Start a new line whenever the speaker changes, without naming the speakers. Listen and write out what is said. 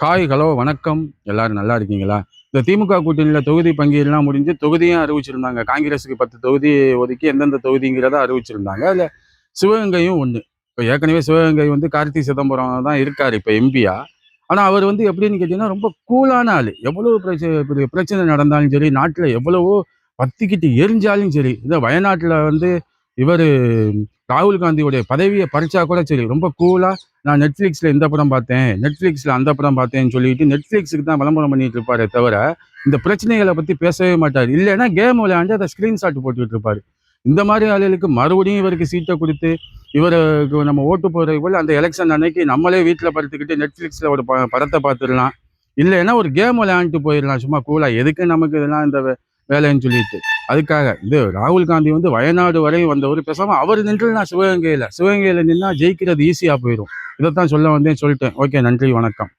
Hi hello வணக்கம். எல்லாரும் நல்லா இருக்கீங்களா? இந்த திமுக கூட்டணியில் தொகுதி பங்கீடுலாம் முடிஞ்சு தொகுதியும் அறிவிச்சிருந்தாங்க. காங்கிரஸுக்கு பத்து தொகுதி ஒதுக்கி எந்தெந்த தொகுதிங்கிறத அறிவிச்சிருந்தாங்க. அதில் சிவகங்கையும் ஒன்று இப்போ ஏற்கனவே சிவகங்கை வந்து கார்த்தி சிதம்பரம் தான் இருக்கார் இப்போ எம்பியா ஆனால் அவர் வந்து எப்படின்னு கேட்டிங்கன்னா ரொம்ப கூலான ஆள். எவ்வளோ பிரச்சனை பிரச்சனை நடந்தாலும் சரி நாட்டில் எவ்வளவோ பத்திக்கிட்டு எரிஞ்சாலும் சரி இந்த வயநாட்டில் வந்து இவர் ராகுல் காந்தியுடைய பதவியை பறிச்சா கூட சரி ரொம்ப கூலாக நான் நெட்ஃப்ளிக்ஸில் இந்த படம் பார்த்தேன் நெட்ஃப்ளிக்ஸில் அந்த படம் பார்த்தேன்னு சொல்லிட்டு நெட்ஃப்ளிக்ஸுக்கு தான் விளம்பரம் பண்ணிட்டு இருப்பாரு தவிர இந்த பிரச்சனைகளை பற்றி பேசவே மாட்டார். இல்லைன்னா கேம் விளையாண்டு அதை ஸ்க்ரீன்ஷாட் போட்டுக்கிட்டு இருப்பாரு. இந்த மாதிரி ஆளுகளுக்கு மறுபடியும் இவருக்கு சீட்டை கொடுத்து இவருக்கு நம்ம ஓட்டு போகிற போல் அந்த எலெக்ஷன் அன்னைக்கு நம்மளே வீட்டில் படுத்துக்கிட்டு நெட்ஃப்ளிக்ஸில் ஒரு ப படத்தை பார்த்துடலாம். இல்லைன்னா ஒரு கேம் விளையாண்டுட்டு போயிடலாம் சும்மா கூலாக எதுக்கு நமக்கு இதெல்லாம் இந்த வேலைன்னு சொல்லிட்டு. அதுக்காக இது ராகுல் காந்தி வந்து வயநாடு வரை வந்தவர். பேசாமல் அவர் நின்றுனா சிவகங்கையில். சிவகங்கையில் நின்னா ஜெயிக்கிறது ஈஸியாக போயிடும் இதைத்தான் சொல்ல வந்தேன் சொல்லிட்டேன். ஓகே நன்றி வணக்கம்.